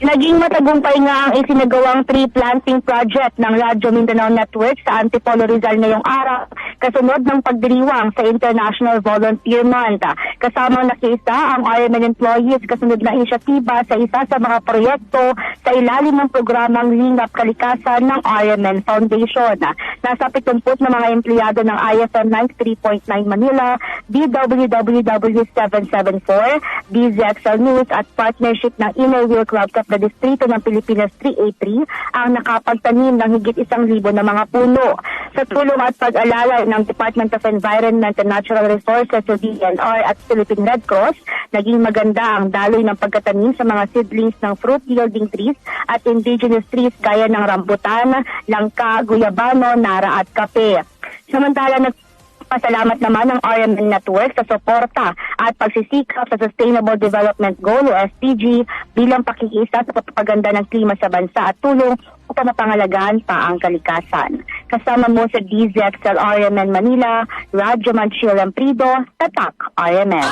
Naging matagumpay nga ang isinagawang tree planting project ng Radyo Mindanao Network sa Antipolo Rizal ngayong araw kasunod ng pagdiriwang sa International Volunteer Month. Kasamang nakiisa ang RMN employees kasunod na inisyatiba sa isa sa mga proyekto sa ilalim ng programang Lingap Kalikasan ng RMN Foundation. Nasa 70 na mga empleyado ng IFM 93.9 Manila, DWWW 774, DZXL News at partnership ng Inner Wheel Club na Distrito ng Pilipinas 383 ang nakapagtanim ng higit isang libo na mga puno. Sa tulong at pag-alala ng Department of Environment and Natural Resources o DNR at Philippine Red Cross, naging maganda ang daloy ng pagkatanim sa mga seedlings ng fruit yielding trees at indigenous trees gaya ng rambutan, langka, guyabano, nara at kape. Samantala, nag Pasalamat naman ng RMN Network sa suporta at pagsisikap sa Sustainable Development Goal o SDG bilang pakikisa sa pagpapaganda ng klima sa bansa at tulong upang mapangalagaan pa ang kalikasan. Kasama mo sa DZXL RMN Manila, Radyo Manchil Lamprido, Tatak RMN.